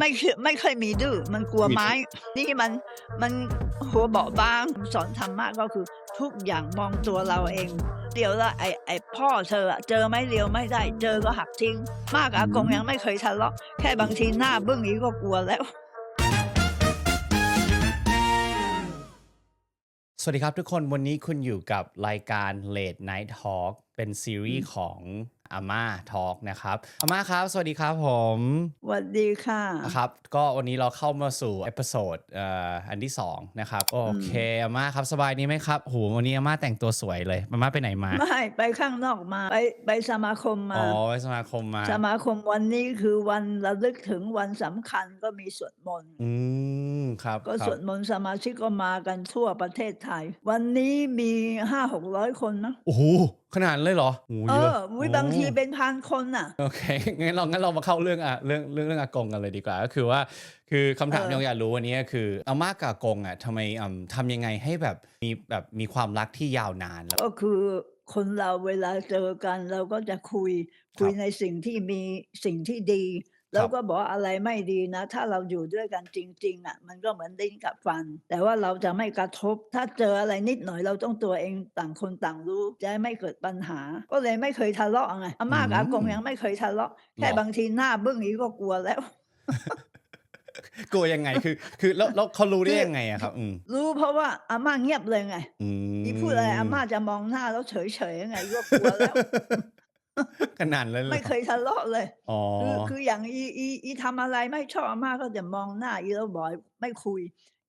ไม่เคยไม่เคยมีดื้อมันกลัวมีไม้ นี่มันมันหัวเบาบางสอนธรรมะก็คือทุกอย่างมองตัวเราเองเดี๋ยวละไอไอพ่อเธออะเจอไม่เดียวไม่ได้ เจอก็หักทิ้ง มากบอากงยังไม่เคยทะเลาะแค่บางทีหน้าบึ้งอีกก็กลัวแล้ว สวัสดีครับทุกคนวันนี้คุณอยู่กับรายการ Late Night Talk เป็นซีรีส์ของ อาม่าทอ l k นะครับอาม่าครับ สวัสดีครับผมสวัสดีค่ะนะครับก็วันนี้เราเข้ามาสู่เอพิโซดเอ่ออันที่2นะครับโอเคอาม่าครับสบายดีไหมครับโหวันนี้อาม่าแต่งตัวสวยเลยอาม่าไปไหนมาไม่ไปข้างนอกมาไปไปสมาคมมาอ๋อไปสมาคมมา สมาคมวันนี้คือวันระลึกถึงวันสำคัญก็มีสวดมนต์อืม ครับก็คสรับวดมนต์สมาชิกก็มากันทั่วประเทศไทย วันนี้มีห้าหกร้อยคนนะโอ้โหขนาดนั้นเลยเหรอโอ้โหเอเยออะวิโอ้บางทีเป็นพันคนน่ะ โอเค งั้นเรางั้นเรามาเข้าเรื่องอะเรื่องเรื่องเรื่องอากงกันเลยดีกว่า ก็คือว่า คือคำถามเออที่เราอยากรู้วันนี้ก็คืออาม่ากับอากงอะทำไมอืมทำยังไงให้แบบมีแบบมีความรักที่ยาวนานแล้วก็คือคนเราเวลาเจอกันเราก็จะคุยคุยครับในสิ่งที่มีสิ่งที่ดี แล้วก็บอกว่าอะไรไม่ดีนะ ถ้าเราอยู่ด้วยกันจริงๆอะ มันก็เหมือนลิ้นกับฟัน แต่ว่าเราจะไม่กระทบ ถ้าเจออะไรนิดหน่อยเราต้องตัวเองต่างคนต่างรู้จะได้ไม่เกิดปัญหา ก็เลยไม่เคยทะเลาะไงอาม่ากับอากงอืมยังไม่เคยทะเลาะแค่หรอบางทีหน้าบึ้งนี้ก็กลัวแล้วกลัวยังไงคือ คือแล้วแล้วเขารู้ได้คือยังไงอะครับอืมรู้เพราะว่าอาม่าเงียบเลยไงอืมอีพูดอะไรอาม่าจะมองหน้าแล้วเฉยๆไงก็กลัวแล้ว ขนาดนั้นเลยไม่เคยทะเลาะเลยอ๋อคือคืออย่างอีอีอีทำอะไรไม่ชอบอาม่าก็จะมองหน้าอีแล้วบอกไม่คุย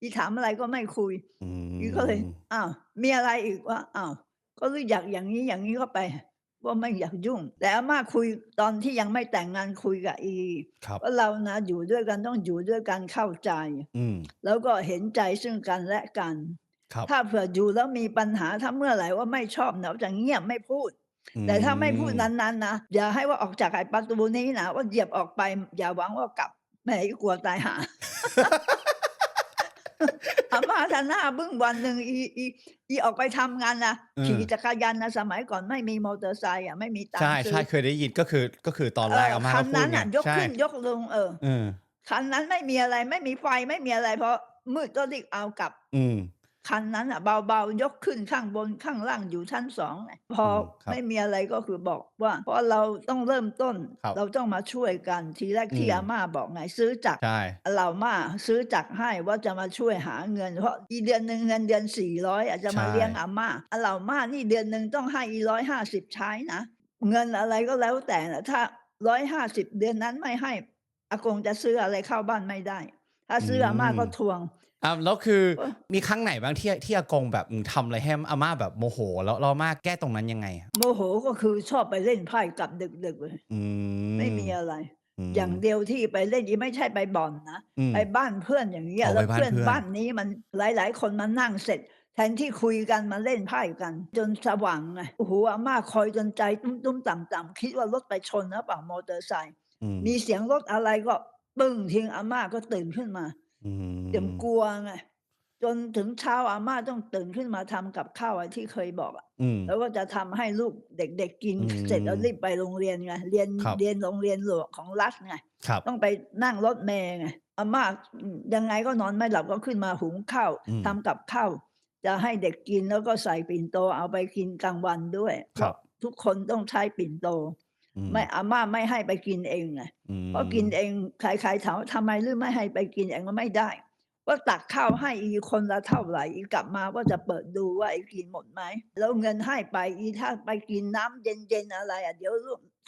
อีถามอะไรก็ไม่คุยอืมอีก็เลยอ้าวมีอะไรอีกวะอ้าวก็รู้อยากอย่างนี้อย่างนี้ก็ไป ว่าไม่อยากยุ่ง แต่อาม่าคุยตอนที่ยังไม่แต่งงานคุยกับอีครับว่าเรานะอยู่ด้วยกันต้องอยู่ด้วยกันเข้าใจอืมแล้วก็เห็นใจซึ่งกันและกันครับถ้าเผื่ออยู่แล้วมีปัญหาถ้าเมื่อไหร่ว่าไม่ชอบเราจะเงียบไม่พูด แต่ถ้าไม่พูดอืนั้นๆนะอย่าให้ว่าออกจากไอ้ประตูนี้นะว่าเหยียบออกไป อย่าหวังว่ากลับแหม่กลัวตายหาอาม่าถ้าหน้าบึ้งวันหนึ่งอีอีอีออกไปทำงานนะอืมขี่จักรยานนะสมัยก่อนไม่มีมอเตอร์ไซค์อะไม่มีตังใช่ค์ซื้ใช่อเคยได้ยินก็คือก็คือตอนแรกเอออาม่าคัก็นพูดนั้นไงอะยกใช่ขึ้นยกลงเออเออคันนั้นไม่มีอะไรไม่มีไฟไม่มีอะไร เพราะมืดก็รีบเอากลับ อืม คันนั้นอะเบาๆ ยกขึ้นข้างบนข้างล่างอยู่ชั้นสองไงพออืมครับไม่มีอะไรก็คือบอกว่า เพราะเราต้องเริ่มต้น ครับ เราต้องมาช่วยกันทีแรกที่อืมอาม่าบอกไงซื้อจักรใช่ เรามาซื้อจักรให้ว่าจะมาช่วยหาเงิน เพราะอีเดือนหนึ่งเงินเดือนสี่ร้อยอาจจะมาใช่เลี้ยงอาม่าอะเรามานี่เดือนหนึ่งต้องให้อีร้อยห้าสิบใช้นะ เงินอะไรก็แล้วแต่นะถ้าร้อยห้าสิบเดือนนั้นไม่ให้อากงจะซื้ออะไรเข้าบ้านไม่ได้ ถ้าซื้ออาม่าก็ทวง อ่าแล้วคือเออมีครั้งไหนบ้างที่ที่อากงแบบอืมทำอะไรให้อาม่าแบบโมโห แล้วเราอาม่าแก้ตรงนั้นยังไงอะโมโหก็คือชอบไปเล่นไพ่กลับดึกๆเลยอืม ไม่มีอะไรมอย่างเดียวที่ไปเล่นอีไม่ใช่ไปบ่อนนะอืม ไปบ้านเพื่อนอย่างเงี้ยอ๋อแล้วไปบ้านเพื่อนเพื่อน บ้านนี้มันหลาย ๆ คนมานั่งเสร็จ แทนที่คุยกันมาเล่นไพ่กัน จนสว่างไงโอ้โหอาม่าคอยจนใจตุ้มๆต่ำๆคิดว่ารถไปชนหรือเปล่ามอเตอร์ไซค์อืมมีเสียงรถอะไรก็ปึ้งทิ้งอาม่าก็ตื่นขึ้นมา อืม เดี๋ยวกลัวไงจนถึงเช้าอาม่าต้องตื่นขึ้นมาทำกับข้าวไอ้ที่เคยบอกอะอืมแล้วก็จะทำให้ลูกเด็กๆกินอืมเสร็จแล้วรีบไปโรงเรียนไงเรียนครับเรียนโรงเรียนหลวงของรัฐไงครับต้องไปนั่งรถเมล์ไงอาม่าอืมยังไงก็นอนไม่หลับก็ขึ้นมาหุงข้าวอืมทำกับข้าวจะให้เด็กกินแล้วก็ใส่ปิ่นโตเอาไปกินกลางวันด้วยครับเพาะทุกคนต้องใช้ปิ่นโตอืไม่อาม่าไม่ให้ไปกินเองไงอืมเพราะกินเองใครๆถามว่าทำไมหรือไม่ให้ไปกินเองก็ไม่ได้ ว่าตักข้าวให้อีคนละเท่าไหร่อีกลับมาก็จะเปิดดูว่าอีกินหมดไหมแล้วเงินให้ไปอีถ้าไปกินน้ำเย็นๆอะไรอะเดี๋ยว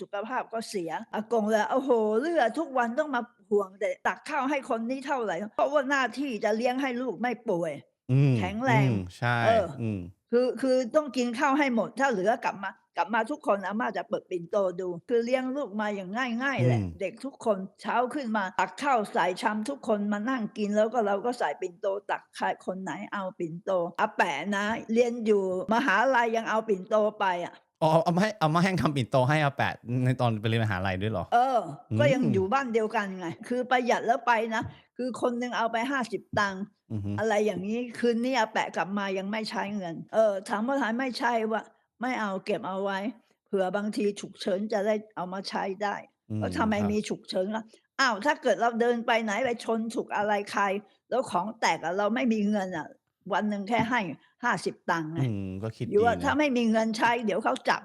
สุขภาพก็เสียอากงเลยโอ้โหเลือทุกวันต้องมาห่วงแต่ตักข้าวให้คนนี้เท่าไหร่ เพราะว่าหน้าที่จะเลี้ยงให้ลูกไม่ป่วยอืมแข็งแรงอืมใช่เอออืมคือคือต้องกินข้าวให้หมดถ้าเหลือกลับมา กลับมาทุกคนอาม่าจะเปิดปิ่นโตดู คือเลี้ยงลูกมาอย่างง่ายๆแหละอืมเด็กทุกคนเช้าขึ้นมาตักข้าวใส่ชามทุกคนมานั่งกินแล้วก็เราก็ใส่ปิ่นโตตักใครคนไหนเอาปิ่นโตอาแปะนะ เรียนอยู่มหาลัยยังเอาปิ่นโตไปอะอ๋อเอามาให้เอามาแห้งทำปิ่นโตให้อาแปะในตอนไปเรียนมหาลัยด้วยเหรอ เออ ก็ยังอืมอยู่บ้านเดียวกันไง คือประหยัดแล้วไปนะ คือคนหนึ่งเอาไปห้าสิบตังค์อือฮึอะไรอย่างนี้คืนนี้อาแปะกลับมายังไม่ใช้เงิน เออถามว่าทายไม่ใช่ว่า ไม่เอาเก็บเอาไว้ เผื่อบางทีฉุกเฉินจะได้เอามาใช้ได้อืมแล้วทำไมครับมีฉุกเฉินล่ะอ้าวถ้าเกิดเราเดินไปไหนไปชนฉุกอะไรใคร แล้วของแตกอะเราไม่มีเงินอะวันหนึ่งแค่ให้ห้าสิบตังค์ไงอืมก็คิดอยู่ดีว่าถ้านะไม่มีเงินใช้ เดี๋ยวเขาจับ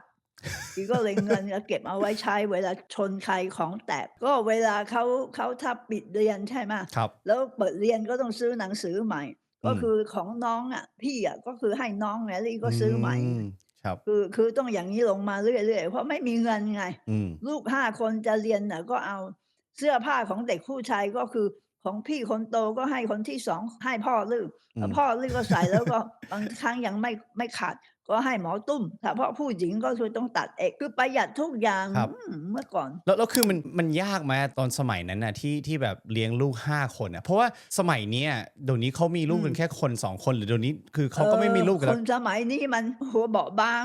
อีก็เลยเงินก็เก็บเอาไว้ใช้เวลาชนใครของแตกก็เวลาเขาเขาถ้าปิดเรียนใช่ไหมครับแล้วเปิดเรียนก็ต้องซื้อหนังสือใหม่ ก็อืมคือของน้องอะพี่อะก็คือให้น้องไงแล้วอีก็ซื้อใหม่ม ครับ คือคือต้องอย่างนี้ลงมาเรื่อยๆเพราะไม่มีเงินไง อืม ลูกห้าคนจะเรียนน่ะก็เอาเสื้อผ้าของเด็กผู้ชายก็คือของพี่คนโตก็ให้คนที่สองให้พ่อลืออืแล้วมพ่อลือก็ใส่แล้วก็ บางครั้งยังไม่ไม่ขาด ก็ให้หมอตุ้มถ้าเพราะผู้หญิงก็คือต้องตัดเอกคือประหยัดทุกอย่างครับอืมเมื่อก่อน แล้วแล้วคือมันมันยากไหมตอนสมัยนั้นนะที่ที่แบบเลี้ยงลูกห้าคนอะเพราะว่าสมัยเนี้ยเดี๋ยวนี้เขามีลูกกันอืมแค่คนสองคนหรือเดี๋ยวนี้คือเขาก็ไม่มีลูกกันเอแล้อวคนสมัยนี้มันหัวเบาบาง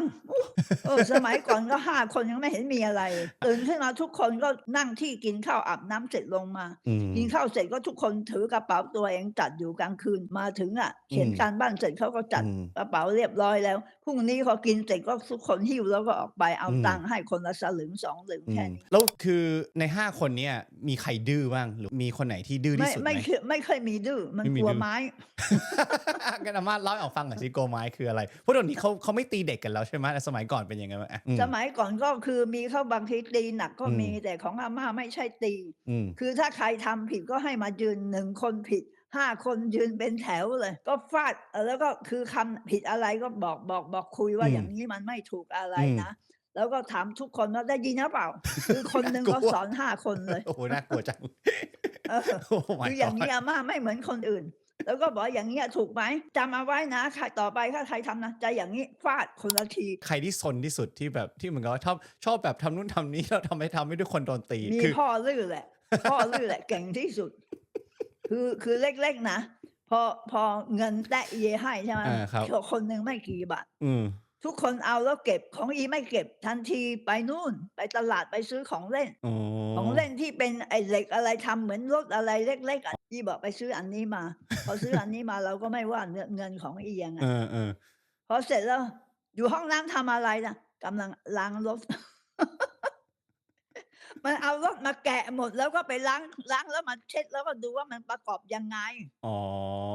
เออ สมัยก่อนก็ห้าคนยังไม่เห็นมีอะไรตื่นขึ้นมาทุกคนก็นั่งที่กินข้าวอาบน้ำเสร็จลงมา อืม กินข้าวเสร็จก็ทุกคนถือกระเป๋าตัวเองจัดอยู่กลางคืนมาถึงอะเขียนอืมการบ้านเสร็จเขาก็จัดอืม กระเป๋าเรียบร้อยแล้วพรุ่งนี้เขากินเสร็จก็ทุกคนหิ้วแล้วก็ออกไปเอาอืมตังค์ให้คนละสลึงสองลึงอืแค่มนี้แล้วคือในห้าคนเนี้ยมีใครดื้อบ้างหรือมีคนไหนที่ดื้อที่ไม่สุดไหมไม่เคยไม่เคยมีดื้อมันไม่มีกลัวดื้อไม้กันอามาเล่าให้ออกฟังหน่อยสิโกไม้คืออะไรเพราะเดี๋ยวนี้เขาเขาไม่ตีเด็กกันแล้วใช่ไหมแต่สมัยก่อนเป็นยังไงบ้างอะอืมสมัยก่อนก็คือมีเขาบางทีตีหนักก็อืมมีแต่ของอาม่าไม่ใช่ตีอืมคือถ้าใครทำผิดก็ให้มายืนหนึ่งคนผิด ห้าคนยืนเป็นแถวเลย ก็ฟาดเออแล้วก็คือคำผิดอะไรก็บอกบอกบอกคุยว่าอืมอย่างนี้มันไม่ถูกอะไรอืมนะแล้วก็ถามทุกคนว่าได้ยินหรือเปล่า คือคนหนึ่งก็น่ากลัวสอนห้าคนเลย โอ้โหน่ากลัวจังเออโอ้ my คืออย่างนี้ god อาม่าไม่เหมือนคนอื่น แล้วก็บอกอย่างเงี้ยถูกไหมจำเอาไว้นะใครต่อไปถ้าใครทำนะจะอย่างนี้ฟาดคนละที ใครที่ซนที่สุดที่แบบที่เหมือนกับว่าชอบชอบแบบทำนู่นทำนี้แล้วทำให้ทำให้ทุกคนโดนตีมีคือพ่อลือแหละ พ่อลือแหละเก่งที่สุด คือคือเล็กๆนะพอพอเงินแตะเยให้ใช่ไหมอ่าครับ คนหนึ่งไม่กี่บาท อืม ทุกคนเอาแล้วเก็บของอีไม่เก็บทันทีไปนู่น ไปตลาดไปซื้อของเล่น อ๋อ ของเล่นที่เป็นไอ้เหล็กอะไรทำเหมือนรถอะไรเล็กๆอะอีบอกไปซื้ออันนี้มา พอซื้ออันนี้มาเราก็ไม่ว่าเงินเงินของอียังไงเออเออพอเสร็จแล้ว อยู่ห้องน้ำทำอะไรนะกำลังล้างรถ มันเอารถมาแกะหมดแล้วก็ไปล้างล้างแล้วมาเช็ดแล้วก็ดูว่ามันประกอบยังไง อ๋อ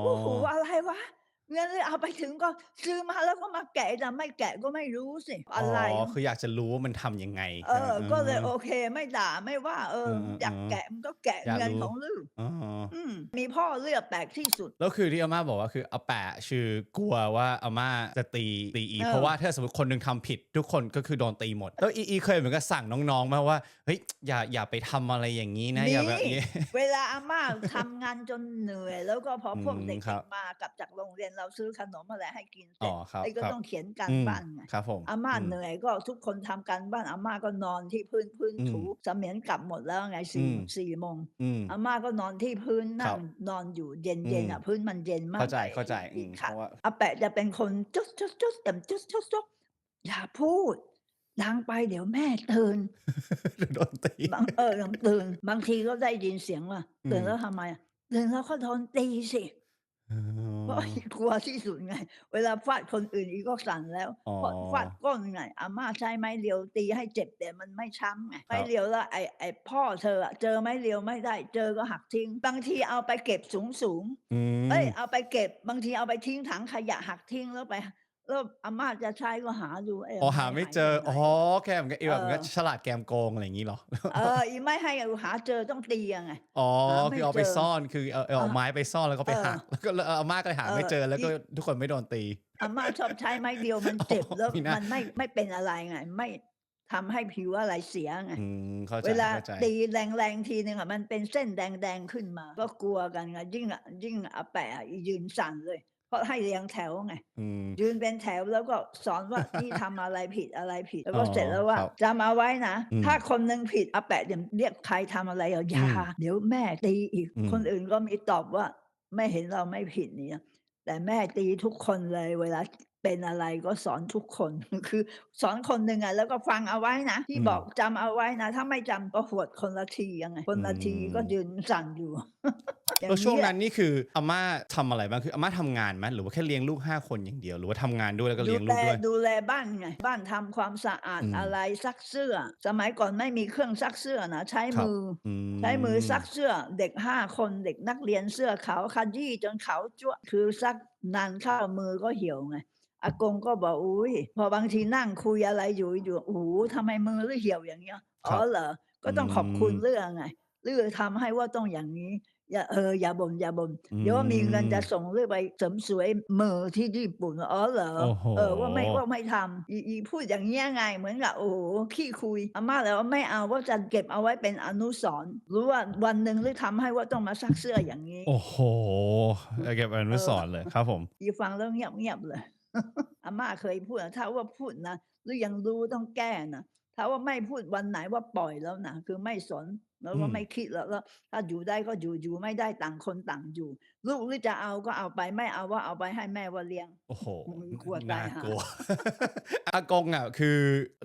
โอ้โหอะไรวะเงินเลยเอาไปถึงก็ซื้อมาแล้วก็มาแกะแต่ไม่แกะก็ไม่รู้สิอะไรอ๋อคืออยากจะรู้ว่ามันทำยังไง เอใช่ไหมอก็เลยมโอเคไม่ด่าไม่ว่า เออเออเอออยากเออแกะมันก็แกะอยากเงินรู้ของลูกอ๋ออืมมีพ่อเลือกแปลกที่สุด แล้วคือที่อาม่าบอกว่าคืออาแปะคือกลัวว่าอาม่าจะตีตีอีเออเพราะว่าถ้าสมมติคนหนึ่งทำผิด ทุกคนก็คือโดนตีหมด แล้วอีอีเคยเหมือนกับสั่งน้องๆมาว่าเฮ้ยอย่าอย่าไปทำอะไรอย่างนี้นะอย่าแบบนี้เวลาอาม่าทำงานจนเหนื่อย แล้วก็พอพวกอืมเด็กครับๆมากลับจากโรงเรียนเราซื้อขนมอะไรให้กินเสอ๋ร็อจครับไอ้ก็ครับต้องเขียนการอืมบ้านไงครับผมอาม่าอืมเหนื่อยก็ทุกคนทำการบ้านอาม่าก็นอนที่พื้นพื้นอืมถูเสมียนกลับหมดแล้วไงอืสี่มสี่โมงอืมอาม่าก็นอนที่พื้นคนั่รังบนอนอยู่เย็นอืเย็นมอะพื้นมันเย็นมากเข้าใจไอ้เข้าใจไอ้อืมค่ะเพราะว่าอาแปะจะเป็นคนจุ๊จุ๊จุ๊แต่จุ๊จุ๊จุ๊อย่าพูดดังไปเดี๋ยวแม่ตื่นโดนตีบางเออตื่น บางทีก็ได้ยินเสียงว่าอืมตื่นแล้วทำไมอะตื่นแล้วก็โดนตีสิอ๋ เพราะออีกลัวที่สุดไง เวลาฟาดคนอื่นอีกก็สั่นแล้วอ๋อเพราะฟาดก้นไงอาม่าใช้ไม้เรียวตีให้เจ็บแต่มันไม่ช้ำไงครับไม้เรียวแล้วไอ้ไอ้พ่อเธออะเจอไม้เรียวไม่ได้ เจอก็หักทิ้ง บางทีเอาไปเก็บสูงสูงๆอืมเอ้ยเอาไปเก็บบางทีเอาไปทิ้งถังขยะหักทิ้งแล้วไป แล้วอาม่าจะใช้ก็หาดูเอ้ยอ๋อหาไม้ไม่หายเจอไปไหนอ๋อแค่เหมือนกับเออแบบเหมือนกับเออฉลาดแกมโกงอะไรอย่างนี้เหรอ เอออีไม่ให้หาเจอต้องตียังไง อ๋อหาไม่คือเอาไปเจอซ่อนคือเอาเอาอ่าไม้ไปซ่อนแล้วก็ไปเออหักแล้วก็แล้วอาม่าก็หาไม่เออเจอแล้วก็อีทุกคนไม่โดนตีอาม่าชอบใช้ไม้เดียวมันเจ็บอ๋อแล้วมีหน้ามัมันไม่ไม่เป็นอะไรไง ไม่ทำให้ผิวอะไรเสียไงอืมเข้าใจเวลาเข้าใจตีแรงๆทีนึงอะมันเป็นเส้นแดงๆขึ้นมา ก็กลัวกันไงยิ่งอะยิ่งอาแปะอียืนสั่นเลย เพราะให้เรียงแถวไงอืมยืนเป็นแถวแล้วก็สอนว่านี่ทำอะไรผิดอะไรผิด แล้วก็อ๋อเสร็จแล้วว่าครับจำเอาไว้นะอืมถ้าคนหนึ่งผิดอาแปะเดี๋ยวเรียกใครทำอะไรเอาอย่าอืมเดี๋ยวแม่ตีอีกอืมคนอื่นก็มีตอบว่า ไม่เห็นเราไม่ผิดเนี่ยแต่แม่ตีทุกคนเลยเวลา เป็นอะไรก็สอนทุกคนคือสอนคนหนึ่งอะแล้วก็ฟังเอาไว้นะ ที่อืมบอกจำเอาไว้นะ ถ้าไม่จำก็หวดคนละทียังไง คนละทีก็อืมยืนสั่นอยู่อย่างแล้วช่วงนี้แหนั้ละนนี่คืออาม่าทำอะไรบ้างคืออาม่าทำงานไหมหรือว่าแค่เลี้ยงลูกห้าคนอย่างเดียว หรือว่าทำงานด้วยแล้วก็ดูเลี้ยงลูแลกด้วยดูแลบ้านไงบ้านทำความสะอาดอืมอะไรซักเสื้อ สมัยก่อนไม่มีเครื่องซักเสื้อนะใช้ครับมืออืใช้มือซักเสื้อเด็กห้าคนเด็กนักเรียนเสื้อขาวขยี้จนขาวจั่วะคือซักนานเข้ามือก็เหี่ยวไง อากงก็บอกอุ้ยพอบางทีนั่งคุยอะไรอยู่อยู่โอ้โหทำไมมือเหี่ยวอย่างเงี้ยครัอ๋บอเหรอก็ต้องขอบคุณอืมเรื่องไงเรื่องทำให้ว่าต้องอย่างนี้ อย่าเอออย่าบ่นอย่าบ่นอืเดี๋ยวว่ามีเงินจะม ส่งเรื่องไปเสริมสวยมือที่ญี่ปุ่นอ๋อเหรอ โอ้โห เออว่าไม่ว่าไม่ทำอีอีพูดอย่างเงี้ยไงเหมือนกับโอ้โหขี้คุยอาม่าแล้วาไม่เอาว่าจะเก็บเอาไว้เป็นอนุสรณ์รู้ว่าวันหนึ่งหรือทำให้ว่าต้องมาซักเสื้ออย่างนี้ โอ้โหเก็บอนุสรณ์เลยครับผม อีฟังแล้วเงียบเงียบเลย อาม่าเคยพูดนะถ้าว่าพูดนะหรือยังรู้ต้องแก้นะถ้าว่าไม่พูดวันไหนว่าปล่อยแล้วนะคือไม่สนแล้วก็อืมไม่คิดแล้วแล้วถ้าอยู่ได้ก็อยู่อยู่ไม่ได้ต่างคนต่างอยู่ลูกหรือจะเอาก็เอาไปไม่เอาว่าเอาไปให้แม่ว่าเลี้ยง โอ้โหมึงกลัวน่าตายหากลัว อากงอะคือ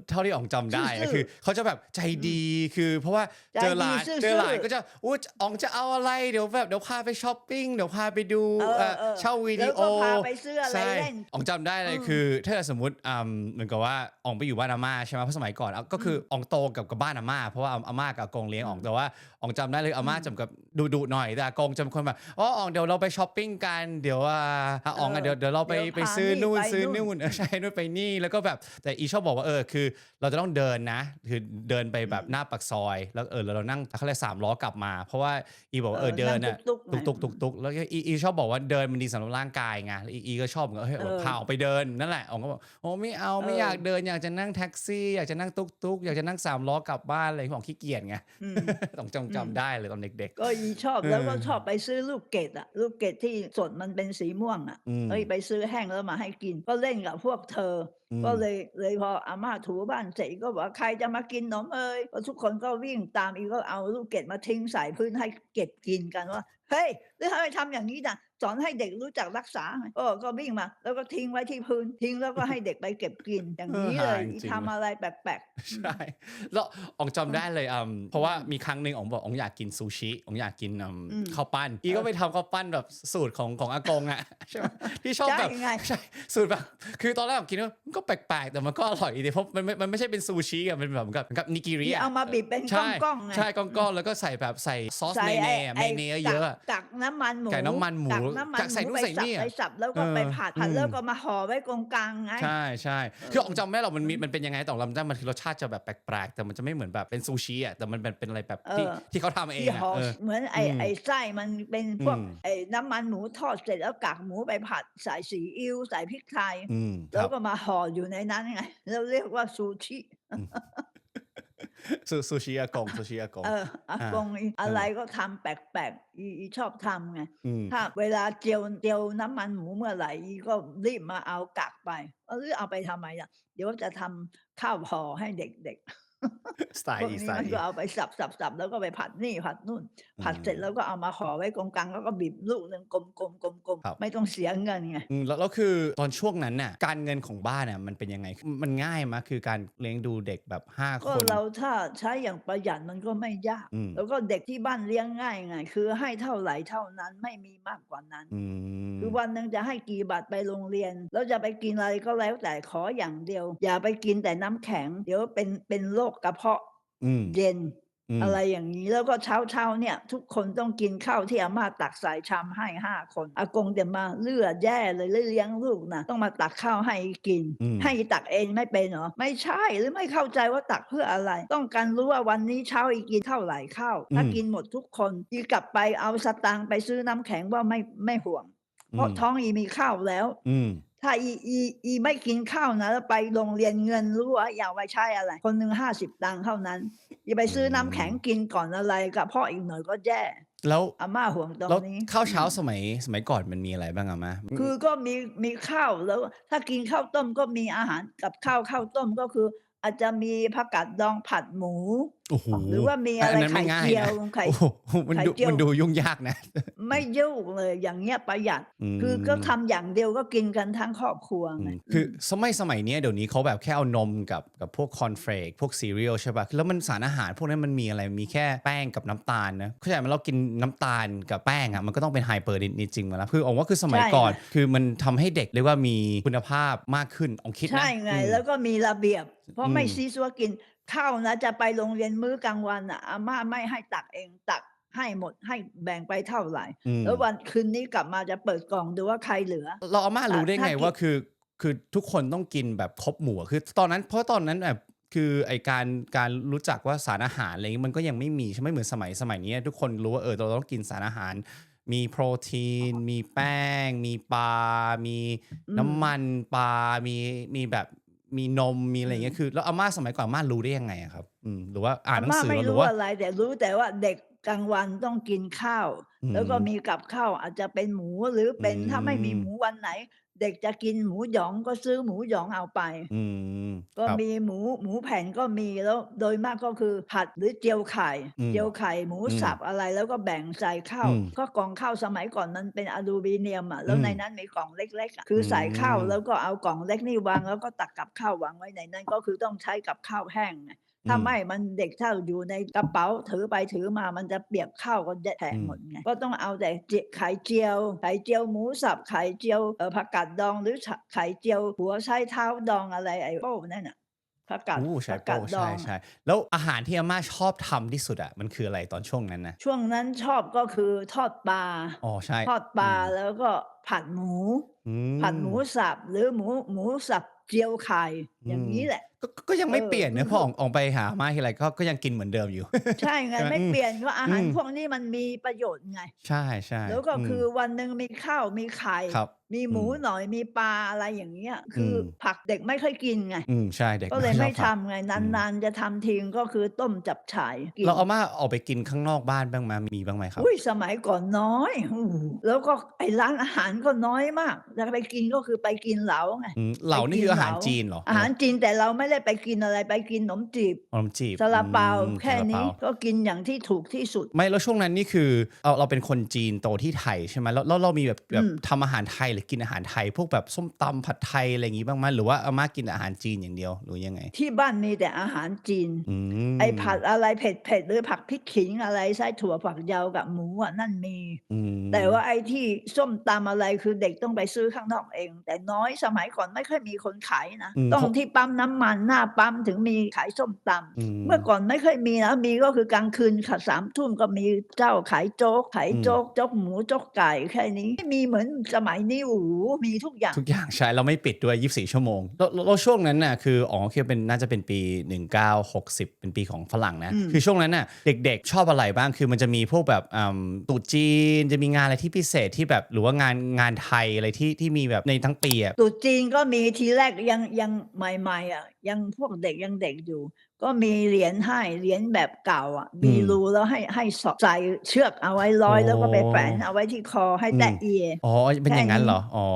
เท่าที่อ๋องจำได้อะซื่อๆคือเขาจะแบบใจดีคือ เพราะว่าใจเจอหลานดีซื่อๆเจอหลานก็จะอู้อ๋องจะเอาอะไรเดี๋ยวแบบเดี๋ยวพาไปช้อปปิ้งเดี๋ยวพาไปดูเออเอ่อเออเช่าวิแล้ดีวโอก็พาไปซื้ออะไรใช่เล่นอ๋องจำได้เลยอืมคือ ถ้าสมมติอ่าเหมือนกับว่าอ๋องไปอยู่บ้านอาม่าใช่ไหมเพราะสมัยก่อนอะก็คืออ๋องโตกับกับบ้านอาม่าเพราะว่าอาม่ากับอากงเลี้ยงอ๋องแต่ว่าอ๋องจำได้เลยอาม่าจำกับดุดุหน่อยแต่อากงจำเป็นคนแบบอ๋ออ๋องเดี๋ยวเราไปช้อปปิ้งกันเดี๋ยวอ่าอะอ๋องอะเดี๋ยวเดี๋ยวเราไปเดี๋ยวไปพาซื้อนี่นู่นไปซื้อนู่นู่นนเออใช่นู่นไปนี่แล้วก็แบบแต่อีชอบบอกว่าเออคือ เราจะต้องเดินนะ คือเดินไปแบบหน้าปากซอย แล้วเออแล้วเรานั่งเขาเรียกสามล้อกลับมา เพราะว่าอีบอกว่าเออเออเดินนั่อะงตุ๊กๆตุกตุกไงตุกตุกแล้วก็อีอีชอบบอกว่าเดินมันดีสำหรับร่างกายไงแล้วอีอีก็ชอบเหมือนกันเฮ้ยเออพาออกไปเดินนั่นแหละอ๋องก็บอกโอ้ไม่เอาไม่เอออ ยากเดินอยากจะนั่งแท็กซี่อยากจะนั่งตุ๊กตุ๊กอยากจะนั่งสามล้อกลับบ้านอะไรของขี้เกียจไงอืม ต้องจำจำได้เลยตอนเด็ก ก็อีชอบแล้วก็เออชอบไปซื้อลูกเกดอะลูกเกดที่สดมันเป็นสีม่วงอะอืมเอ้ยไปซื้อแห้งแล้วมาให้กิน ก็เล่นกับพวกเธออมก็เลยเลยพออาม่าถูบ้านเสร็จก็บอกว่าใครจะมากินนมเอ้ยก็ทุกคนก็วิ่งตามอีกก็เอาลูกเกดมาทิ้งใส่พื้นให้เก็บกินกันว่าเฮ้ยหรือทำไมทำอย่างนี้นะ สอนให้เด็กรู้จักรักษาไงเออก็วิ่งมา แล้วก็ทิ้งไว้ที่พื้นทิ้งแล้วก็ให้เด็กไปเก็บกินอย่างนี้เออเลหายจอีริงๆทำอะไรแปลกๆใช่แล้วอ๋องจำได้เลยอืมเพราะว่ามีครั้งหนึ่งอ๋องบอกอ๋องอยากกินซูชิอ๋องอยากกินอืมอืมข้าวปั้นอีก็ไปทำข้าวปั้นแบบสูตรของของอากงอะใช่ไหมที่ชอบใช่แบบไงใช่สูตรแบบคือตอนแรกผมคิดว่ามันก็แปลกๆแต่มันก็อร่อยดีเพราะมันไม่มันไม่ใช่เป็นซูชิอะมันแบบเหมือนกับเหมือนกับนิกิริที่อะเอามาบีบเป็นใช่ก้องๆไงใช่ก้อนๆแล้วก็ใส่แบบใส่ซอสใส่เนไอ้เน่อะเมไอ้เน่เยอะๆอะกักน้ำมันหมูไก่น้ำมันหมูกักน้ำมันกักใส่หมูนู่นไปใส่สับนี่อะไปสับแล้วก็เออไปผัดผัดอืมแล้วก็มาห่อไว้ตรงกลางไงใช่ใช่คืออ๋องจำไม่ได้หรอกมันมีมันเป็นยังไงแต่อ๋องจำได้มันคือรสชาติจะแบบแปลกๆ แต่มันจะไม่เหมือนแบบเป็นซูชิอะแต่มันเป็นเป็นอะไรแบบที่เออที่เขาทำเองที่อะห่อเออเหมือนไอ้อืมไอ้ไส้มันเป็นพวกอืมไอ้น้ำมันหมูทอดเสร็จแล้วกากหมูไปผัดใส่ซีอิ๊วใส่พริกไทยอืมคแล้รัวบก็มาห่ออยู่ในนั้นไงแล้วเรียกว่าซูชิ ซูซูชิอากงซูชิอากงเอออาอ่ากงอีอะไรก็ทำแปลกๆอีอีชอบทำไงอืมถ้าเวลาเจียวเจียวน้ำมันหมูเมื่อไหร่อีก็รีบมาเอากักไปเอาหรือเอาไปทำไมล่ะ เดี๋ยวจะทำข้าวห่อให้เด็กๆ สไตพล์วกอีสนี้ไตมันล์อีก็เอาไปสับสับสับแล้วก็ไปผัดนี่ผัดนู่นผัดเสร็จอืมแล้วก็เอามาห่อไว้กองกลางแล้วก็บีบลูกหนึ่งกลมๆกลมๆกลมครับ ไม่ต้องเสียเงินไง อืมแล้วแล้วคือตอนช่วงนั้นน่ะ การเงินของบ้านน่ะมันเป็นยังไงมันง่ายมากคือการเลี้ยงดูเด็กแบบห้าคก็น เราถ้าใช้อย่างประหยัดมันก็ไม่ยาก อืม แล้วก็เด็กที่บ้านเลี้ยงง่ายไงคือให้เท่าไหร่เท่านั้นไม่มีมากกว่านั้น อืมคือวันหนึ่งจะให้กี่บาทไปโรงเรียน แล้วจะไปกินอะไรก็แล้วแต่ขออย่างเดียว อย่าไปกินแต่น้ำแข็ง เดี๋ยวเป็นเป็นโรคกระเพาะอืม เย็นมอะไรอย่างนี้ แล้วก็เช้าเช้าๆเนี่ย ทุกคนต้องกินข้าวที่อาม่าตักใส่ชามให้ห้าคนอากงเดี๋ยวมาเลือดแย่เลยเลี้ยงลูกนะต้องมาตักข้าวให้กิน อืม ให้ตักเองไม่เป็นเหรอไม่ใช่หรือไม่เข้าใจว่าตักเพื่ออะไร ต้องการรู้ว่าวันนี้เช้าอีกินเท่าไหร่ข้าวถ้าอืม กินหมดทุกคนอีกลับไปเอาสตางค์ไปซื้อน้ำแข็งว่าไม่ไม่ห่วง เพราะอืมท้องอีมีข้าวแล้ว อืม ถ้าอีอีอีไม่กินข้าวนะแล้วไปโรงเรียนเงินรู้ว่าอยากไปใช้อะไร คนหนึ่งห้าสิบตังค์เท่านั้นอีไปซื้อน้ำแข็งกินก่อนอะไรกับพ่ออีกหน่อยก็แย่แล้วอาม่าห่วงตรงแล้วนี้ข้าวเช้าสมัยสมัยก่อนมันมีอะไรบ้างอะมาคือก็มีมีข้าวแล้ว ถ้ากินข้าวต้มก็มีอาหารกับข้าวข้าวต้มก็คือ อาจจะมีผักกาดดองผัดหมูโอ้โหหรือว่ามีอะไรนนั้นไข่ม่ง่าเจียวนะไข่โอ้โหมันไข่ดูเจียวมันดูยุ่งยากนะ ไม่ยุ่งเลยอย่างเงี้ยประหยัดอืมคือก็ทำอย่างเดียวก็กินกันทั้งครอบครัวอืไงมคือสมัยสมัยเนี้ยเดี๋ยวนี้เขาแบบแค่เอานมกับกับพวกคอนเฟลกพวกซีเรียลใช่ป่ะแล้วมันสารอาหารพวกนั้นมันมีอะไรมีแค่แป้งกับน้ำตาลนะเข้าใจไหมเรากินน้ำตาลกับแป้งอะมันก็ต้องเป็นไฮเปอร์นิดๆจริงมาแล้วคือองว่าคือสมัยใช่ก่อนค่ะคือมันทำให้เด็กเรียกว่ามีคุณภาพมากขึ้นองคิดนะใช่ไงอืมแล้วก็มีระเบียบ เพราะไม่อืมซีซัวกิน ข้าวนะจะไปโรงเรียนมื้อกลางวันอะอาม่าไม่ให้ตักเองตักให้หมดให้แบ่งไปเท่าไหร่ อืม แล้ววันคืนนี้กลับมาจะเปิดกล่องดูว่าใครเหลือ เราอาม่ารู้ได้ถ้าไงกิน ว่าคือคือทุกคนต้องกินแบบครบหมู่อะคือตอนนั้นเพราะตอนนั้นแบบคือไอการการรู้จักว่าสารอาหารอะไรอย่างงี้มันก็ยังไม่มีใช่ไหมเหมือนสมัยสมัยนี้ ทุกคนรู้ว่าเออเราต้องกินสารอาหาร มีโปรตีน มีแป้ง มีปลา มีอืมน้ำมันปลา มีมีแบบ มีนมมีอะไรอย่างเงี้ยคือแล้วอาม่าสมัยก่อนอาม่ารู้ได้ยังไงอะครับ อืมหรือว่าอ่านหนังม่าสือไม่หรือรู้ว่า อะไร แต่รู้แต่ว่าเด็กกลางวันต้องกินข้าว อืมแล้วก็มีกับข้าวอาจจะเป็นหมูหรือเป็นถ้าไม่มีอืมหมูวันไหน เด็กจะกินหมูหยองก็ซื้อหมูหยองเอาไป อืมก็ครับ มีหมูหมูแผ่นก็มีแล้วโดยมากก็คือผัดหรือเจียวไข่ อืม เจียวไข่หมูอืม สับอะไรแล้วก็แบ่งใส่ข้าวอืมก็กล่องข้าวสมัยก่อนมันเป็นอลูมิเนียมอะแล้วอืมในนั้นมีกล่องเล็กๆอะคือใส่ข้าวอืมแล้วก็เอากล่องเล็กนี่วางแล้วก็ตักกับข้าววางไว้ในนั้นก็คือต้องใช้กับข้าวแห้งไง ถ้าไม่มันเด็กถ้าอยู่ในกระเป๋าถือไปถือมามันจะเปียกข้าวก็จะแฉะหมดไงก็ต้องเอาแต่เจไข่เจียวไข่เจียวหมูสับไข่เจียวเอ่อผักกาดดองหรือไข่เจียว หัวไชเท้าดองอะไรไอ้โป้นั่นน่ะผักกาดอู้ใช่ผักกาโป้ดดอใช่งใช่อะแล้วอาหารที่อาม่าชอบทำที่สุดอะมันคืออะไรตอนช่วงนั้นนะช่วงนั้นชอบก็คือทอดปลาอ๋อใช่ทอดปลาอืมแล้วก็ผัดหมูอืผัดหมูสับหรือหมูหมูสับเจียวไข่ อย่างนี้แหละ ก็ก็ก็ยังไม่เออเปลี่ยนเนอะคือพอออกออกไปหาอาม่าทีไรก็ก็ยังกินเหมือนเดิมอยู่ ใช่ไงใช่ไหมไม่อืมเปลี่ยนก็อาหารอืมพวกนี้มันมีประโยชน์ไง ใช่ใช่แล้วก็มคือวันหนึ่งมีข้าวมีไข่ครับมีหมูอืมหน่อยมีปลาอะไรอย่างเงี้ย คืออมผักเด็กไม่ค่อยกินไงอืมใช่เด็กก็เลยชอบไม่ผัทำกไงอืมนานๆจะทำทิ้งก็คือต้มจับฉ่ายกินเราอาม่าออกไปกินข้างนอกบ้านบ้างไหมมีบ้างไหมครับอุ้ยสมัยก่อนน้อยอู้หูแล้วก็ไอ้ร้านอาหารก็น้อยมากจะไปกินก็คือไปกินเหลาไงอืมเหล่านี่คืออาหารไปกินเหลาจีนเหรออาหารจีนแต่เราไม่ได้ไปกินอะไรไปกินขนมจีบขนมจีบซาลาเปาอืมแค่ซาลานี้เปา ก็กินอย่างที่ถูกที่สุด ไม่แล้วช่วงนั้นนี่คือเราเราเป็นคนจีนโตที่ไทยใช่ไหมแล้วแล้วเรามีแบบแบบอืม ทำอาหารไทยหรือกินอาหารไทย พวกแบบส้มตำผัดไทยอะไรอย่างงี้บ้างไหมหรือว่าอาม่ากินอาหารจีนอย่างเดียวหรือยังไง ที่บ้านมีแต่อาหารจีน อืมไอ้ผัดอะไรเผ็ดๆหรือผักพริกขิงอะไรไส้ถั่วฝักยาวกับหมูอะนั่นมี อืมแต่ว่าไอ้ที่ส้มตำอะไรคือเด็กต้องไปซื้อข้างนอกเอง แต่น้อยสมัยก่อนไม่ค่อยมีคนขายนะ อืมต้องเพราะที่ปั๊มน้ำมันหน้าปั๊มถึงมีขายส้มตำอืมเมื่อก่อนไม่เคยมีนะมีก็คือกลางคืนค่ะสามทุ่มก็มีเจ้าขายโจ๊กขายอืมโจ๊กโจ๊กหมูโจ๊กไก่แค่นี้ไม่มีเหมือนสมัยนี้โอ้โหมีทุกอย่างทุกอย่างใช่เราไม่ปิดด้วย 24 ชั่วโมงแล้วแล้วแล้วช่วงนั้นน่ะคืออ๋อคือเป็นน่าจะเป็นปี 1960 เป็นปีของฝรั่งนะอืมคือช่วงนั้นน่ะเด็กๆ ชอบอะไรบ้างคือมันจะมีพวกแบบอ่าตรุษจีนจะมีงานอะไรที่พิเศษที่แบบหรือว่างานงานไทยอะไรที่ที่มีแบบในทั้งปีอะตรุษจีนก็มีทีแรกยังยังใหม่ๆอะยังพวกเด็กยังเด็กอยู่ ก็มีเหรียญให้เหรียญแบบเก่าอะมีอืมรูแล้วให้ให้สอดใส่เชือกเอาไว้ร้อยโอ้แล้วก็ไปแขวนเอาไว้ที่คอให้แตะอืมเอียอ๋อเป็นอย่างนั้นเหรออ๋อ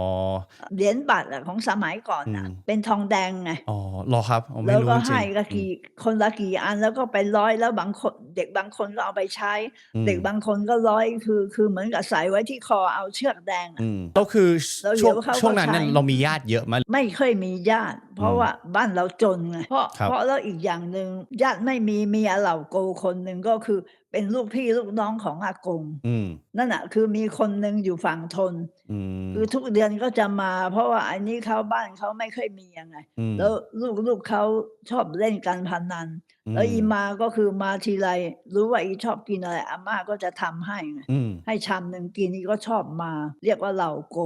เหรียญบัตรอะของสมัยก่อนอะอืมเป็นทองแดงไงอ๋อเหรอครับอ๋อไม่แล้วรู้ก็จริงให้ก็ๆกี่คนละกี่อันแล้วก็ไปร้อยแล้วบางคนเด็กบางคนก็เอาไปใช้อืมเด็กบางคนก็ร้อยคือคือเหมือนกับใส่ไว้ที่คอเอาเชือกแดงอะอืมก็คือแล้วช่วงเดี๋ยวเขาก็ช่วงนั้นเนี่ยใช้เรามีญาติเยอะไหมไม่เคยมีญาติ เพราะอืมว่าบ้านเราจนไงเพราะครับเพราะแล้วอีกอย่างหนึ่งญาติไม่มีมีอาเหล่าโกคนหนึ่งก็คือเป็นลูกพี่ลูกน้องของอากง อืม นั่นอะคือมีคนหนึ่งอยู่ฝั่งทน อืม คือทุกเดือนก็จะมา เพราะว่าอันนี้เขาบ้านเขาไม่ค่อยมียังไง อืม แล้วลูกลูกเขาชอบเล่นการพนันแล้วอีมาก็คือมาทีไรรู้ว่าอีชอบกินอะไรอาม่าก็จะทำให้ไงอืม ให้ชามหนึ่งกินอีก็ชอบมา เรียกว่าเหล่าโก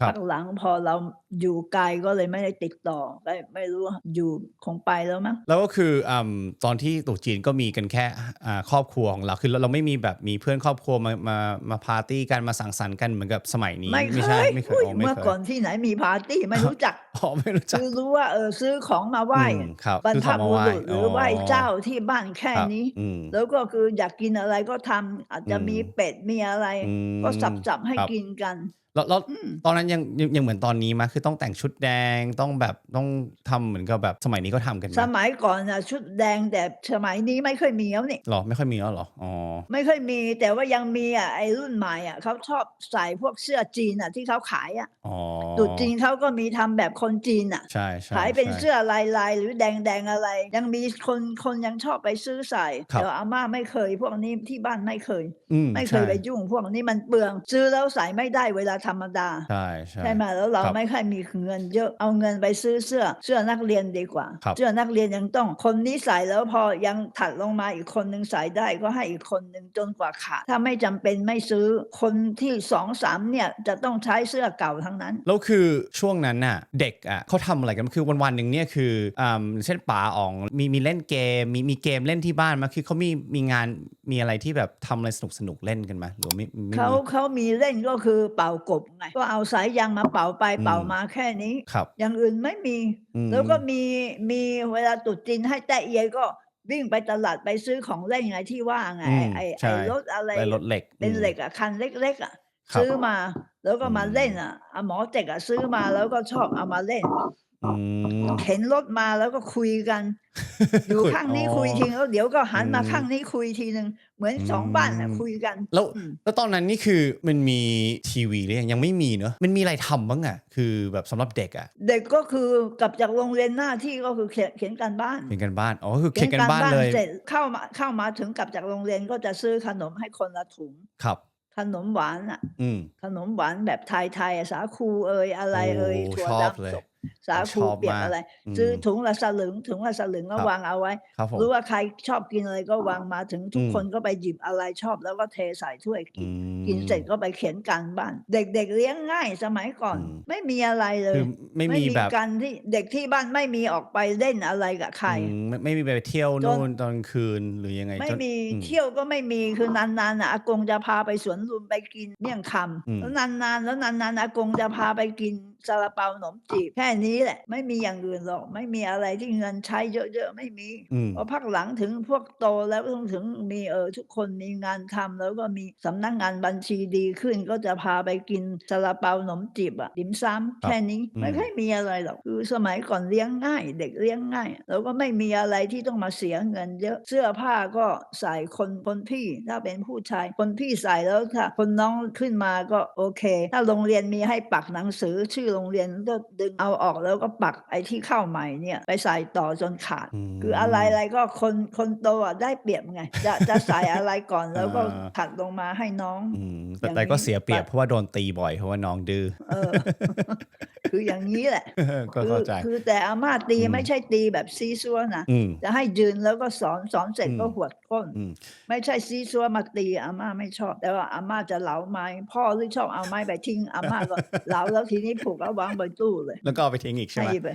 ครับพักหลังพอเราอยู่ไกลก็เลยไม่ได้ติดต่อไม่ไม่รู้ว่าอยู่คงไปแล้วมั้ง แล้วก็คืออืมตอนที่ตรุษจีนก็มีกันแค่อ่าครอบครัวของเราคือเราเราไม่มีแบบมีเพื่อนครอบครัวมามามาปาร์ตี้กันมาสังสรรค์กันเหมือนกับสมัยนี้ไม่เคใช่ยไม่เคยอุ้ยอ๋อไม่เมื่อเคก่อยนที่ไหนมีปาร์ตี้ไม่รู้จัก อ๋อไม่รู้จักคือรู้ว่าเออซื้อของมาไหว้อืมครับบรรคือพทำมาบุไหว้รุษหรือไหว้เจ้าที่บ้านแค่ครับ นี้ อืม แล้วก็คืออยากกินอะไรก็ทำอาจจะอืมมีเป็ดมีอะไร อืมก็สับสับๆให้ครับ กินกัน แล้วแล้วอืมตอนนั้นยังยังยังเหมือนตอนนี้ไหมคือต้องแต่งชุดแดงต้องแบบต้องทำเหมือนกับแบบสมัยนี้ก็ทำกันไหมสมัยก่อนน่ะชุดแดงแต่สมัยนี้ไม่ค่อยมีแล้วนี่หรอไม่ค่อยมีแล้วเหรออ๋อไม่ค่อยมีแต่ว่ายังมีอะไอ้รุ่นใหม่อะเขาชอบใส่พวกเสื้อจีนอะที่เขาขายอะอ๋อตรุษจีนเขาก็มีทำแบบคนจีนอะใช่ใช่ขายเป็นใช่เสื้อลายลายๆหรือแดงแดงๆอะไร ยังมีคนคนยังชอบไปซื้อใส่ครับเดี๋ยวอาม่าไม่เคย พวกนี้ที่บ้านไม่เคยอืมไม่เคยใช่ไปยุ่ง พวกนี้มันเปลืองซื้อแล้วใส่ไม่ได้เวลาธรรมดา ใช่ใช่ใช่ไหมแล้วเราครับไม่ค่อยมีเงินเยอะเอาเงินไปซื้อเสื้อเสื้อนักเรียนดีกว่าครับเสื้อนักเรียนยังต้องคนนี้ใส่แล้วพอยังถัดลงมาอีกคนหนึ่งใส่ได้ก็ให้อีกคนหนึ่งจนกว่าขาดถ้าไม่จำเป็นไม่ซื้อคนที่สองสามเนี่ยจะต้องใช้เสื้อเก่าทั้งนั้นแล้วคือช่วงนั้นน่ะเด็กอะเขาทำอะไรกันคือวันวันๆหนึ่งเนี่ยคืออ่าเช่นป๋าอ๋องมีมีเล่นเกมมีมีเกมเล่นที่บ้านไหมาคือเขามีมีงานมีอะไรที่แบบทำอะไรสนุกสนุกๆเล่นกันไหมหรือไม่ไม่เขามีเขามีเล่นก็คือเป่ากบไงก็เอาสายยางมาเป่าไปอืมเป่ามาแค่นี้ ครับอย่างอื่นไม่มี อืมแล้วก็มีมีเวลาตรุดจีนให้แตะเอียก็วิ่งไปตลาดไปซื้อของเล่นไงที่ว่าไงอืมไอ้ใช่ ไอ้รถอะไรไปรถเหล็กเป็นอืมเหล็กอะคันเล็กๆอะครับ ซื้อมาแล้วก็มาอืมเล่นอะอะหมอเจ็กอะซื้อมาแล้วก็ชอบเอามาเล่น อืม เห็นรถมาแล้วก็คุยกัน อยู่คุย ข้างนี้อ๋อคุยทีแล้วเดี๋ยวก็หันมาอืมข้างนี้คุยทีหนึ่งเหมือนสองบ้านอะอืมคุยกัน แล้ว อืม แล้วตอนนั้นนี่คือมันมีทีวีหรือยังยังไม่มีเนอะ มันมีอะไรทำบ้างอะคือแบบสำหรับเด็กอะเด็กก็คือกลับจากโรงเรียนหน้าที่ก็คือเขียนเขียนการบ้านเขียนกันบ้าน อ๋อคือเขียนกันบ้านเลย เสร็จเข้ามาเข้ามาถึงกลับจากโรงเรียนก็จะซื้อขนมให้คนละถุง ครับ ขนมหวานอะ อืม ขนมหวานแบบไทยๆอะสาคูเอ่ยอะไรเอ่ยโอ้ถั่วชอบเลยดำสดสาคูชอบเปียกมากอะไรอืมซื้อถุงละสลึงถุงละสลึงก็ครับวางเอาไว้ครับผมรู้ว่าใครชอบกินอะไรก็วางมาถึงทุกอืมคนก็ไปหยิบอะไรชอบแล้วก็เทใส่ถ้วยกิอืนมกินเสร็จก็ไปเขียนการบ้าน เด็กๆเลี้ยงง่ายสมัยก่อนอืมไม่มีอะไรเลยคือไม่มีแบบการที่เด็กที่บ้านไม่มีออกไปเล่นอะไรกับใครอืมไม่ไม่มีไปเที่ยวจนนู่นตอนคืนหรือยังไง ไม่จนมีอืมเที่ยวก็ไม่มีคือนานๆน่ะอากงจะพาไปสวนลุมไปกินเมี่ยงคอืมำแล้วนานๆแล้วนานๆอากงจะพาไปกิน ซาลาเปาหนมจีบแค่นี้แหละ ไม่มีอย่างอื่นหรอก ไม่มีอะไรที่เงินใช้เยอะๆ ไม่มีอืมพอพักหลังถึงพวกโตแล้วต้องถึงมีเออทุกคนมีงานทำแล้วก็มีสำนักงานบัญชีดีขึ้น ก็จะพาไปกินซาลาเปาหนมจีบอะดิมซ้ำแค่นี้อืมไม่ค่อยมีอะไรหรอกคือสมัยก่อนเลี้ยงง่าย เด็กเลี้ยงง่าย แล้วก็ไม่มีอะไรที่ต้องมาเสียเงินเยอะเสื้อผ้าก็ใส่คนคนพี่ถ้าเป็นผู้ชายคนพี่ใส่แล้วถ้าคนน้องขึ้นมาก็โอเค ถ้าโรงเรียนมีให้ปักหนังสือชื่อโรงเรียนก็ดึงเอาออกแล้วก็ปักไอ้ที่เข้าใหม่เนี่ยไปใส่ต่อจนขาดมคืออะไรอะไรก็คนคนโตอะได้เปรียบไง จะจะใส่อะไรก่อนแล้วก็อ่าถัดลงมาให้น้องอืมแต่อย่างแต่ก็นี้เสียเปรียบปัดเพราะว่าโดนตีบ่อยเพราะว่าน้องดื้อเออคืออย่างนี้แหละก็คืเข้าใจคือแต่อาม่าตีอืมไม่ใช่ตีแบบซีซัวนะอืมจะให้ยืนแล้วก็สอนสอนเสร็จอืมก็หวดก้นอืมไม่ใช่ซีซัวมาตีอาม่าไม่ชอบ แต่ว่าอาม่าจะเหลาไม้พ่อหรือชอบเอาไม้ไปทิ้งอาม่าก็เหลาแล้วทีนี้ผูกแล้ววางบนตู้เลย แล้วก็เอาไปทิ้งอีกใช่ไหมให้ไป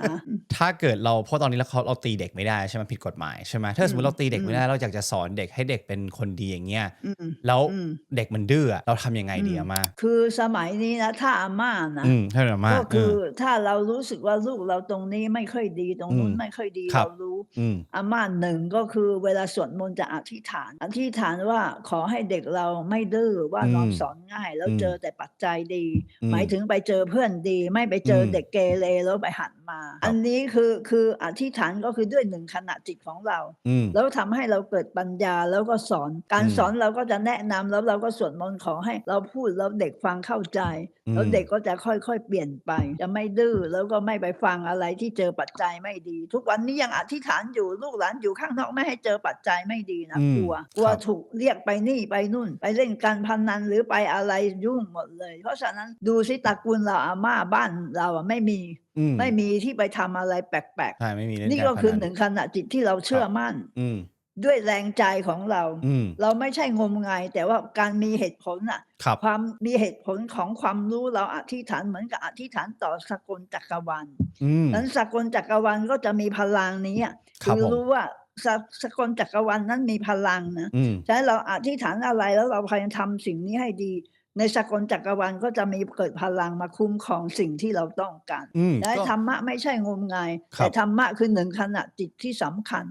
อะถ้าเกิดเราเพราะตอนนี้เราเขาเราตีเด็กไม่ได้ใช่ไหมผิดกฎหมายใช่ไหมถ้าสมมอืติมเราตีเด็กอืมไม่ได้เราอยากจะสอนเด็กให้เด็กเป็นคนดีอย่างเงี้ยอืมแล้วอืมเด็กมันดื้ออะเราทำยังไงดีอืมอะมาคือสมัยนี้นะถ้าอาม่านะอืมถ้าเรามาก็คือเออถ้าเรารู้สึกว่าลูกเราตรงนี้ไม่ค่อยดีตรงนู้นอืมไม่ค่อยดีครับเรารู้อืมอาม่าหนึ่งก็คือเวลาสวดมนต์จะอธิษฐาน อธิษฐานว่าขอให้เด็กเราไม่ดื้อว่าอืมน้อมสอนง่าย แล้วอืมเจอแต่ปัจจัยดีอืมหมายถึงไปเจอเพื่อนดี ไม่ไปเจออมเด็กเกเรแล้วไปหัน มา อันนี้คือคืออธิษฐานก็คือด้วยหนึ่งขณะจิตของเราอืมแล้วทำให้เราเกิดปัญญาแล้วก็สอน การอืมสอนเราก็จะแนะนำแล้วเราก็สวดมนต์ขอให้เราพูดแล้วเด็กฟังเข้าใจอืมแล้วเด็กก็จะค่อยๆ เปลี่ยนไป จะไม่ดื้อแล้วก็ไม่ไปฟังอะไรที่เจอปัจจัยไม่ดี ทุกวันนี้ยังอธิษฐานอยู่ลูกหลานอยู่ข้างนอกไม่ให้เจอปัจจัยไม่ดีนะอืมกลัวกลัวครับถูกเรียกไปนี่ไปนู่น ไปเล่นการพนันหรือไปอะไรยุ่งหมดเลย เพราะฉะนั้นดูสิตระกูลเราอาม่าบ้านเราอะไม่มี อืม ไม่มีที่ไปทำอะไรแปลก ใช่ ไม่มีเล่ๆ นนี่การก็คือพหนึ่งขณะจิตที่เราเชื่อมั่น อืม ด้วยแรงใจของเรา อืม เราไม่ใช่งมงาย แต่ว่าการมีเหตุผลน่ะ ครับ ความมีเหตุผลของความรู้เราอธิษฐานเหมือนกับอธิษฐานต่อสกลจักรวาลอืม นั้นสกลจักรวาลก็จะมีพลังนี้อะครับคือผม รู้ว่าสสกลจักรวาลนั้นมีพลังนะอืมฉะนั้นเราอธิษฐานอะไรแล้วเราพยายามทำสิ่งนี้ให้ดี ในสกลจักรวาลก็จะมีเกิดพลังมาคุ้มครองสิ่งที่เราต้องการอืมและก็ธรรมะไม่ใช่งมงายครับแต่ธรรมะคือหนึ่งขณะจิตที่สำคัญ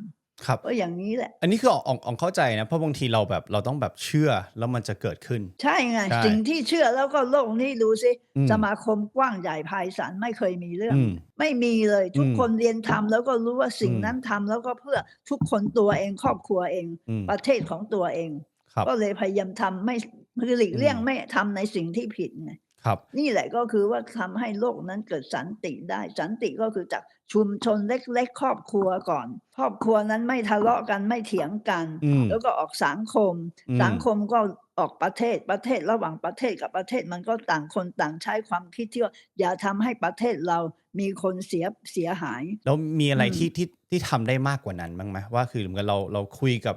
ครับก็อย่างนี้แหละ อันนี้คืออองอองเข้าใจนะเพราะบางทีเราแบบเราต้องแบบเชื่อแล้วมันจะเกิดขึ้น ใช่ไงใช่สิ่งที่เชื่อแล้วก็โลกนี้ดูสิอืมสมาคมกว้างใหญ่ไพศาลไม่เคยมีเรื่องอืมไม่มีเลยทุกอืมคนเรียนทำแล้วก็รู้ว่าสิ่งอืมนั้นทำแล้วก็เพื่อทุกคนตัวเองครอบครัวเองอืมประเทศของตัวเองครับก็เลยพยายามทำไม่ คือหลีกเลี่ยงอืมไม่ทำในสิ่งที่ผิดไงครับ นี่แหละก็คือว่าทำให้โลกนั้นเกิดสันติได้ สันติก็คือจากชุมชนเล็ก ๆ ครอบครัวก่อน ครอบครัวนั้นไม่ทะเลาะกันไม่เถียงกันอืมแล้วก็ออกสังคมอืมสังคมก็ออกประเทศประเทศระหว่างประเทศกับประเทศมันก็ต่างคนต่างใช้ความคิดที่ว่าอย่าทำให้ประเทศเรามีคนเสียเสียหาย แล้วมีอะไรอืมที่ที่ที่ทำได้มากกว่านั้นบ้างไหมว่าคือเหมือนกับเราเราคุยกับ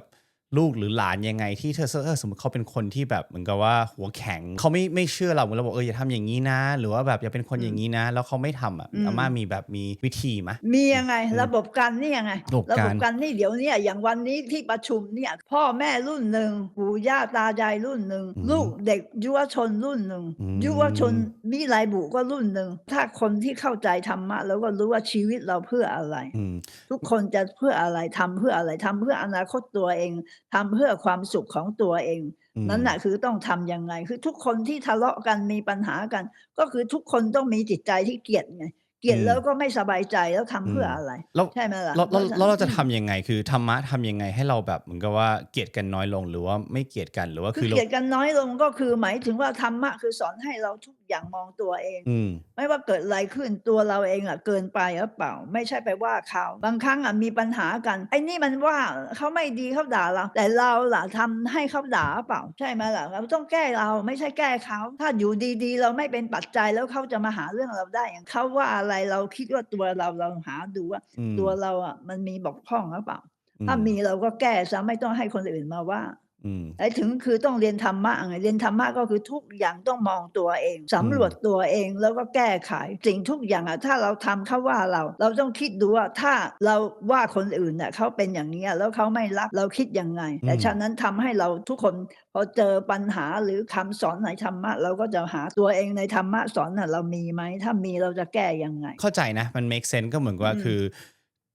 ลูกหรือหลานยังไงที่เธอเออสมมติเขาเป็นคนที่แบบเหมือนกับว่าหัวแข็งเขาไม่ไม่เชื่อเราเหมือนเราบอกเอออย่าทำอย่างนี้นะ หรือว่าแบบอย่าเป็นคนอืมอย่างนี้นะ แล้วเขาไม่ทำอะอืมอาม่ามีแบบมีวิธีไหมมียังไงอืมระบบการนี่ยังไง ระบบการการนี่เดี๋ยวเนี้อย่างวันนี้ที่ประชุมเนี่ยพ่อแม่รุ่นหนึ่งปู่ย่าตายายรุ่นหนึ่งลูกเด็กยุวชนรุ่นหนึ่งยุวชนมิไลบุก็รุ่นหนึ่งถ้าคนที่เข้าใจธรรมะแล้วก็รู้ว่าชีวิตเราเพื่ออะไรอืมทุกคนจะเพื่ออะไรทำเพื่ออะไรทำเพื่ออนาคตตัวเองทำเพื่อความสุขของตัวเองอืมนั่นแหละคือต้องทำยังไง คือทุกคนที่ทะเลาะกันมีปัญหากัน ก็คือทุกคนต้องมีจิตใจที่เกลียดไงเกลียดอืมแล้วก็ไม่สบายใจแล้วทำเพื่อมอะไรแล้วใช่ไหมล่ะแล้วแล้วแล้วเราจะอืมทำยังไงคือธรรมะทำยังไงให้เราแบบเหมือนกับว่าเกลียดกันน้อยลงหรือว่าไม่เกลียดกันหรือว่าคืคืออเราเกลียดกันน้อยลงก็คือหมายถึงว่าธรรมะคือสอนให้เราทุก อย่างมองตัวเอง อืม ไม่ว่าเกิดอะไรขึ้นตัวเราเองอะเกินไปหรือเปล่า ไม่ใช่ไปว่าเขา บางครั้งอะมีปัญหากัน ไอ้นี่มันว่าเขาไม่ดีเขาด่าเรา แต่เราล่ะทำให้เขาด่าหรือเปล่า ใช่ไหมล่ะเราต้องแก้เราไม่ใช่แก้เขาถ้าอยู่ดีๆ เราไม่เป็นปัจจัยแล้วเขาจะมาหาเรื่องเราได้อย่างเขาว่าอะไรเราคิดว่าตัวเราเราหาดูว่า อืมตัวเราอะมันมีบกพร่องหรือเปล่า อืถ้ามีเราก็แก้ซะไม่ต้องให้คนอื่นมาว่า อืม ไอ้ถึงคือต้องเรียนธรรมะไงเรียนธรรมะก็คือทุกอย่างต้องมองตัวเองสำรวจตัวเองแล้วก็แก้ไข สิ่งทุกอย่างอะถ้าเราทำเขาว่าเรา เราต้องคิดดูว่าถ้าเราว่าคนอื่นเน่ะเขาเป็นอย่างนี้ยแล้วเขาไม่รักเราคิดยังไงแต่อืมฉะนั้นทำให้เราทุกคนพอเจอปัญหาหรือคำสอนในธรรมะ เราก็จะหาตัวเองในธรรมะสอนน่ะเรามีไหมถ้ามีเราจะแก้ยังไง เข้าใจนะ มัน make sense ก็เหมือนกับว่าอืมคือ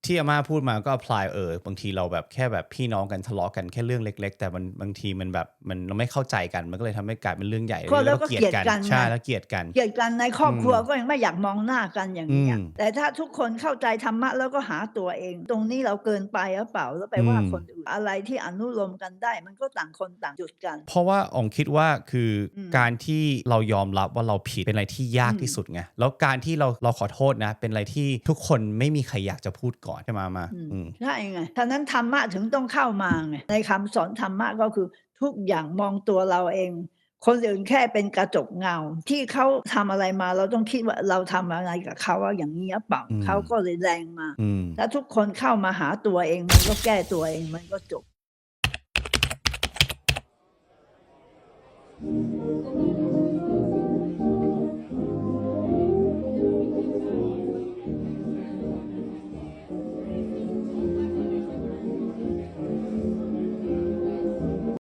ที่อาม่าพูดมาก็ apply เออบางทีเราแบบแค่แบบพี่น้องกันทะเลาะกันแค่เรื่องเล็ก ๆ แต่มันบางทีมันแบบมันเราไม่เข้าใจกันมันก็เลยทำให้กลายเป็นเรื่องใหญ่ก็แล้วก็เกลียเกลียดดกันกันใช่ไงแล้วเกลียดกันเกลียดกันในครอบครัวอืมก็ยังไม่อยากมองหน้ากันอย่างนี้ยอืมแต่ถ้าทุกคนเข้าใจธรรมะแล้วก็หาตัวเอง ตรงนี้เราเกินไปหรือเปล่าแล้วไปว่าอืมคนอื่นอะไรที่อนุโลมกันได้ มันก็ต่างคนต่างจุดกัน เพราะว่าอองคิดว่าคืออมการที่เรายอมรับว่าเราผิดเป็นอะไรที่ยากอืมที่สุดไงแล้วการที่เราเราขอโทษนะ เป็นอะไรที่ทุกคนไม่มีใครอยากจะพูดก่อนอนจะมามาใช่ไงท่านั้นธรรมะถึงต้องเข้ามาไงในคำสอนธรรมะก็คือทุกอย่างมองตัวเราเอง คนอื่นแค่เป็นกระจกเงา ที่เขาทำอะไรมาเราต้องคิดว่าเราทำอะไรกับเขาว่าอย่างนี้เปล่าเขาก็เลยแรงมาถ้าทุกคนเข้ามาหาตัวเอง มันก็แก้ตัวเองมันก็จบ Thank you.